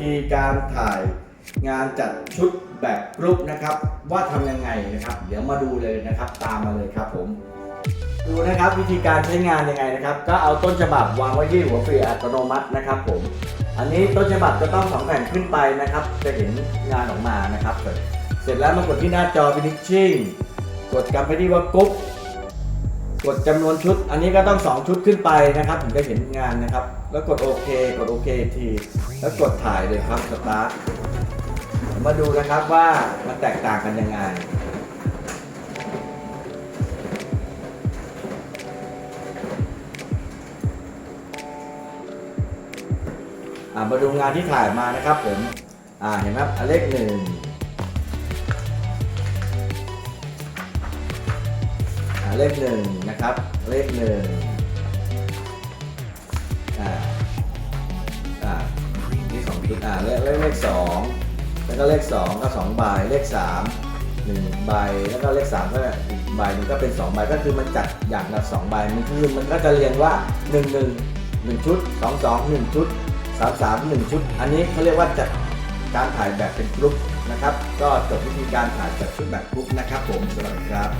ธีการถ่ายงานจัดชุดแบบกรุ๊ปนะครับ ว่าทำยังไงนะครับ เดี๋ยวมาดูเลยนะครับ ตามมาเลยครับผม ดูนะครับวิธีการใช้งานยังไงนะครับ ก็เอาต้นฉบับวางไว้ที่หัวเฟรอัตโนมัตินะครับผม อันนี้ต้นฉบับจะต้องสองแผ่นขึ้นไปนะครับ จะเห็นงานออกมานะครับ เสร็จแล้วมากดที่หน้าจอ finishing กดกลับไปที่ว่ากรุ๊ป กดจำนวนชุด อันนี้ก็ต้อง 2 ชุดขึ้นไปนะครับถึงจะเห็นงานนะครับ แล้วกดโอเค กดโอเคที แล้วกดถ่ายเลยครับสตาร์ทมาดูนะครับว่ามันแตกต่างกันยังไงมาดูงานที่ถ่ายมานะครับผม อ่าเห็นไหมครับอะเลขหนึ่ง เลขหนึ่งนะครับ เลขหนึ่งอ่าอ่านี่สองชุดอ่าเลขเลขเลขสองแล้วก็เลขสองก็สองใบเลขสามหนึ่งใบแล้วก็เลขสามก็อีกใบหนึงก็เป็นสองใบก็คือมันจัดอย่างละสองใบมันคือมันก็จะเรียงว่าหนึ่งหนึ่งหนึ่งชุดสองสองหนึ่งชุดสามสามหนึ่งชุด อันนี้เขาเรียกว่าจัดการถ่ายแบบเป็นกรุ๊ปนะครับ ก็จบวิธีการถ่ายจัดชุดแบบกรุ๊ปนะครับผมสวัสดีครับ